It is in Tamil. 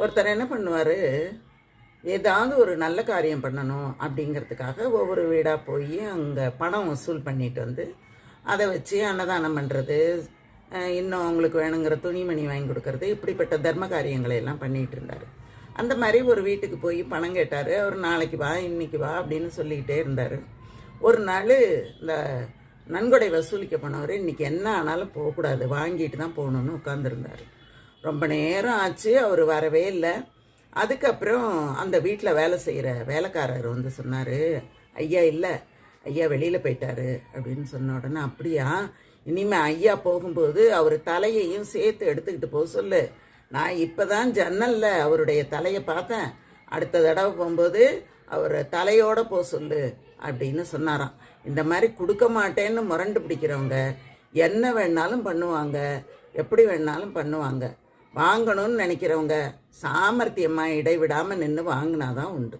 ஒருத்தர் என்ன பண்ணுவார்? ஏதாவது ஒரு நல்ல காரியம் பண்ணணும் அப்படிங்கிறதுக்காக ஒவ்வொரு வீடாக போய் அங்கே பணம் வசூல் பண்ணிட்டு வந்து அதை வச்சு அன்னதானம் பண்ணுறது இன்னும் அவங்களுக்கு வேணுங்கிற துணிமணி வாங்கி கொடுக்கறது இப்படிப்பட்ட தர்ம காரியங்களை எல்லாம் பண்ணிகிட்டு இருந்தார். அந்த மாதிரி ஒரு வீட்டுக்கு போய் பணம் கேட்டார். அவர் நாளைக்கு வா இன்னைக்கு வா அப்படின்னு சொல்லிக்கிட்டே இருந்தார். ஒரு நாள் இந்த நன்கொடை வசூலிக்க போனவர் இன்றைக்கி என்ன ஆனாலும் போகக்கூடாது. வாங்கிட்டு தான் போகணுன்னு உட்காந்துருந்தார் ரொம்ப நேரம் ஆச்சு அவர் வரவே இல்லை. அதுக்கப்புறம் அந்த வீட்டில் வேலை செய்கிற வேலைக்காரர் வந்து சொன்னார் ஐயா இல்லை ஐயா வெளியில் போயிட்டாரு அப்படின்னு சொன்ன உடனே அப்படியா? இனிமேல் ஐயா போகும்போது அவர் தலையையும் சேர்த்து எடுத்துக்கிட்டு போக சொல்லு. நான் இப்போ தான் ஜன்னலில் அவருடைய தலையை பார்த்தேன். அடுத்த தடவை போகும்போது அவர் தலையோட போக சொல்லு அப்படின்னு சொன்னாராம். இந்த மாதிரி கொடுக்க மாட்டேன்னு முரண்டு பிடிக்கிறவங்க என்ன வேணாலும் பண்ணுவாங்க எப்படி வேணாலும் பண்ணுவாங்க. வாங்கணும்னு நினைக்கிறவங்க சாமர்த்தியமாக இடைவிடாமல் நின்று வாங்கினாதான் உண்டு.